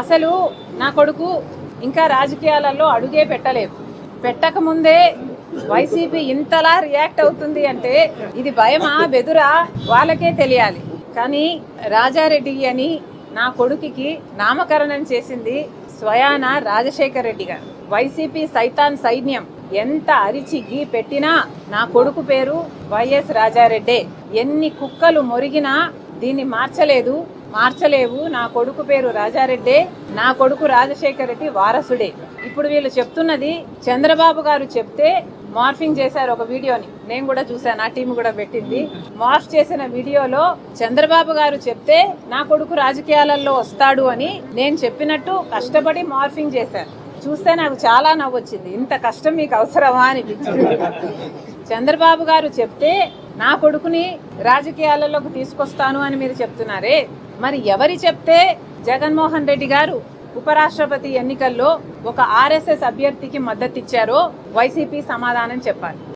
అసలు నా కొడుకు ఇంకా రాజకీయాలలో అడుగే పెట్టలేదు. పెట్టకముందే వైసీపీ ఇంతలా రియాక్ట్ అవుతుంది అంటే ఇది భయమా బెదురా? వాళ్ళకే తెలియాలి. కానీ రాజారెడ్డి అని నా కొడుకుకి నామకరణం చేసింది స్వయాన రాజశేఖర్ రెడ్డి గారు. వైసీపీ సైతాన్ సైన్యం ఎంత అరిచి గీ పెట్టినా నా కొడుకు పేరు వైఎస్ రాజారెడ్డే. ఎన్ని కుక్కలు మొరిగినా దీన్ని మార్చలేదు. మార్చలేవు. నా కొడుకు పేరు రాజారెడ్డే. నా కొడుకు రాజశేఖర్ రెడ్డి వారసుడే. ఇప్పుడు వీళ్ళు చెప్తున్నది చంద్రబాబు గారు చెప్తే మార్ఫింగ్ చేశారు ఒక వీడియోని. నేను కూడా చూశాను ఆ టీం కూడా పెట్టింది. మార్ఫ్ చేసిన వీడియోలో చంద్రబాబు గారు చెప్తే నా కొడుకు రాజకీయాలలో వస్తాడు అని నేను చెప్పినట్టు కష్టపడి మార్ఫింగ్ చేశారు. చూస్తే నాకు చాలా నవ్వొచ్చింది. ఇంత కష్టం మీకు అవసరమా అనిపించింది. చంద్రబాబు గారు చెప్తే నా కొడుకుని రాజకీయాలలోకి తీసుకొస్తాను అని మీరు చెప్తున్నారే. మరి ఎవరి చెప్తే జగన్మోహన్ రెడ్డి గారు ఉపరాష్ట్రపతి ఎన్నికల్లో ఒక ఆర్ఎస్ఎస్ అభ్యర్థికి మద్దతిచ్చారో వైసీపీ సమాధానం చెప్పాలి.